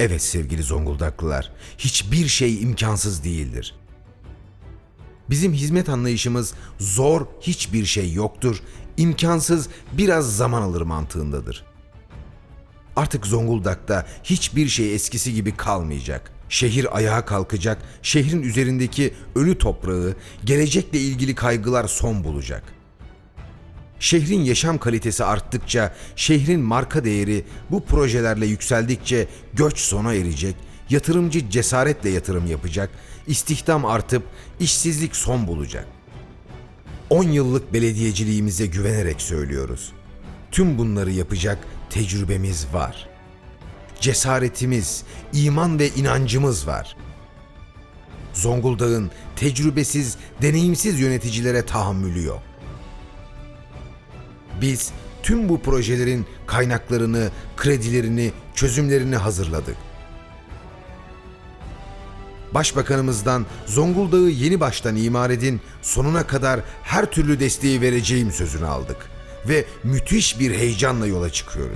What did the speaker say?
Evet sevgili Zonguldaklılar, hiçbir şey imkansız değildir. Bizim hizmet anlayışımız zor hiçbir şey yoktur, imkansız biraz zaman alır mantığındadır. Artık Zonguldak'ta hiçbir şey eskisi gibi kalmayacak. Şehir ayağa kalkacak, şehrin üzerindeki ölü toprağı, gelecekle ilgili kaygılar son bulacak. Şehrin yaşam kalitesi arttıkça, şehrin marka değeri bu projelerle yükseldikçe göç sona erecek, yatırımcı cesaretle yatırım yapacak, istihdam artıp işsizlik son bulacak. 10 yıllık belediyeciliğimize güvenerek söylüyoruz. Tüm bunları yapacak tecrübemiz var. Cesaretimiz, iman ve inancımız var. Zonguldak'ın tecrübesiz, deneyimsiz yöneticilere tahammülü yok. Biz tüm bu projelerin kaynaklarını, kredilerini, çözümlerini hazırladık. Başbakanımızdan Zonguldak'ı yeni baştan imar edin, sonuna kadar her türlü desteği vereceğim sözünü aldık ve müthiş bir heyecanla yola çıkıyoruz.